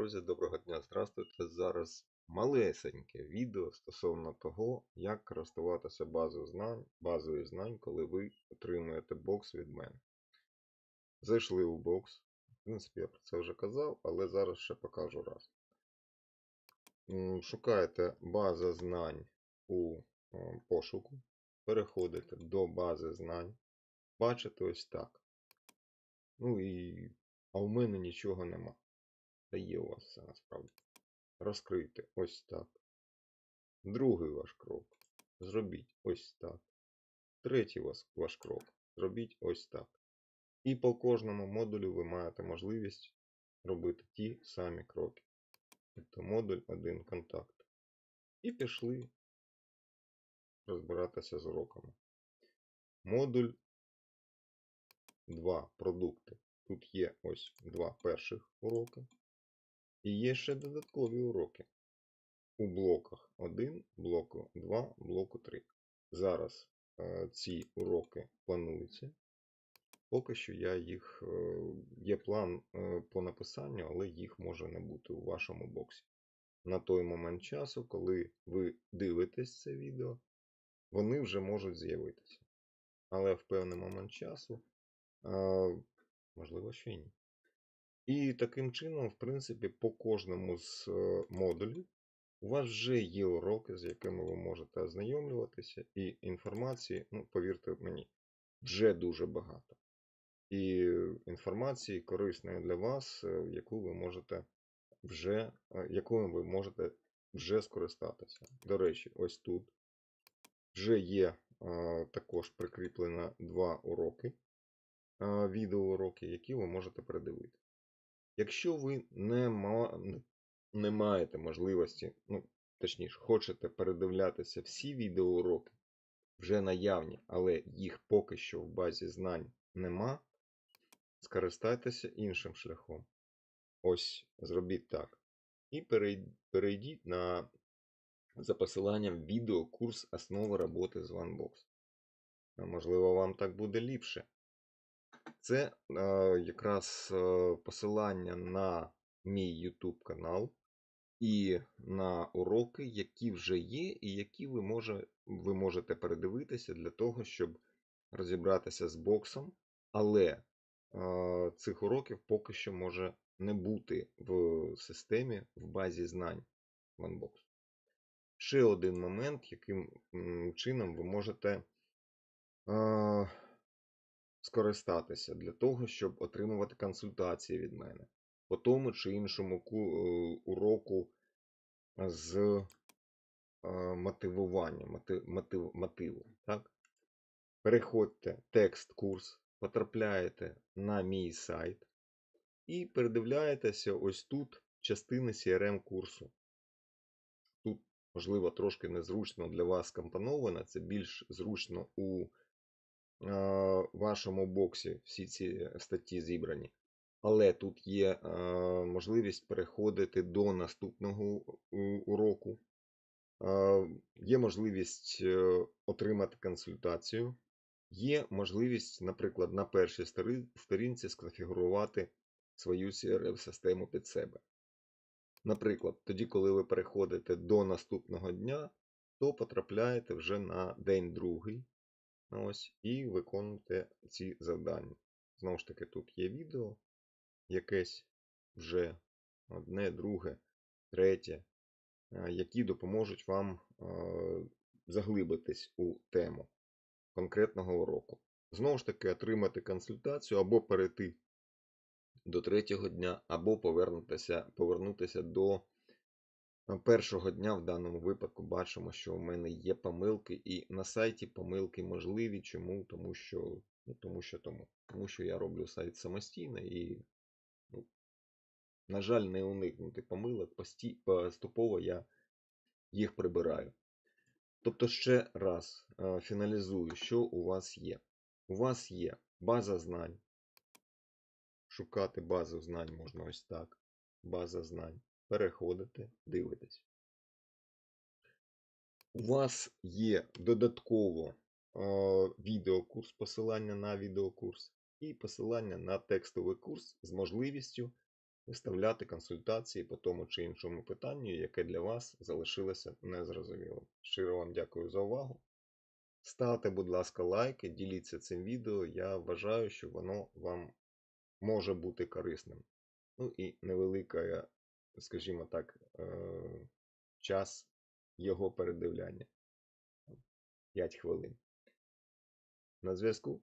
Друзі, доброго дня, здравствуйте. Зараз малесеньке відео стосовно того, як користуватися базою знань, базою знань, коли ви отримуєте бокс від мене. Зайшли у бокс. В принципі, я про це вже казав, але зараз ще покажу раз. Шукаєте база знань у пошуку, переходите до бази знань, бачите ось так. Ну і. А у мене нічого нема. Та є у вас все насправді. Розкрийте ось так. Другий ваш крок. Зробіть ось так. Третій ваш, ваш крок. Зробіть ось так. І по кожному модулю ви маєте можливість робити ті самі кроки. Тобто модуль 1 контакт. І пішли розбиратися з уроками. Модуль 2 продукти. Тут є ось два перших уроки. І є ще додаткові уроки. У блоках 1, блоку 2, блоку 3. Зараз е, ці уроки плануються. Поки що я їх. Е, є план е, по написанню, але їх може не бути у вашому боксі. На той момент часу, коли ви дивитесь це відео, вони вже можуть з'явитися. Але в певний момент часу, е, можливо, ще й ні. І таким чином, в принципі, по кожному з е, модулів у вас вже є уроки, з якими ви можете ознайомлюватися, і інформації, ну, повірте мені, вже дуже багато. І інформації корисної для вас, е, яку ви можете вже, е, якою ви можете вже скористатися. До речі, ось тут вже є також прикріплено два уроки, відеоуроки, які ви можете передивити. Якщо ви не, ма... не- маєте можливості, ну, точніше, хочете передивлятися всі відеоуроки, вже наявні, але їх поки що в базі знань нема, скористайтеся іншим шляхом. Ось, зробіть так. І перейдіть на за посиланням відеокурс основи роботи з OneBox. Можливо, вам так буде ліпше. Це е, якраз посилання на мій YouTube канал і на уроки, які вже є, і які ви, може, ви можете передивитися для того, щоб розібратися з боксом. Але е, цих уроків поки що може не бути в системі в базі знань OneBox. Ще один момент, яким чином ви можете. Скористатися для того, щоб отримувати консультації від мене по тому чи іншому е, уроку з е, мотивування, мотив, мотив, мотиву. Так? Переходьте текст курс, потрапляєте на мій сайт і передивляєтеся ось тут частини CRM курсу. Тут, можливо, трошки незручно для вас компоновано, це більш зручно у е, вашому боксі всі ці статті зібрані. Але тут є можливість переходити до наступного уроку. Є можливість е, отримати консультацію. Є можливість, наприклад, на першій сторінці сконфігурувати свою CRM-систему під себе. Наприклад, тоді, коли ви переходите до наступного дня, то потрапляєте вже на день другий. Ось, і виконуєте ці завдання. Знову ж таки, тут є відео, якесь вже одне, друге, третє, е, які допоможуть вам е, заглибитись у тему конкретного уроку. Знову ж таки, отримати консультацію або перейти до третього дня, або повернутися, повернутися до першого дня. В даному випадку бачимо, що у мене є помилки, і на сайті помилки можливі. Чому? Тому що, ну, тому що тому. Тому що я роблю сайт самостійно і, ну, на жаль, не уникнути помилок. Пості- Поступово я їх прибираю. Тобто, ще раз е, фіналізую, що у вас є. У вас є база знань. Шукати базу знань можна ось так. База знань. Переходите, дивитесь. У вас є додатково е, відеокурс, посилання на відеокурс і посилання на текстовий курс з можливістю виставляти консультації по тому чи іншому питанню, яке для вас залишилося незрозумілим. Щиро вам дякую за увагу. Ставте, будь ласка, лайки, діліться цим відео. Я вважаю, що воно вам може бути корисним. Ну і невелика, скажімо так, е, час його передивляння. 5 хвилин. На зв'язку.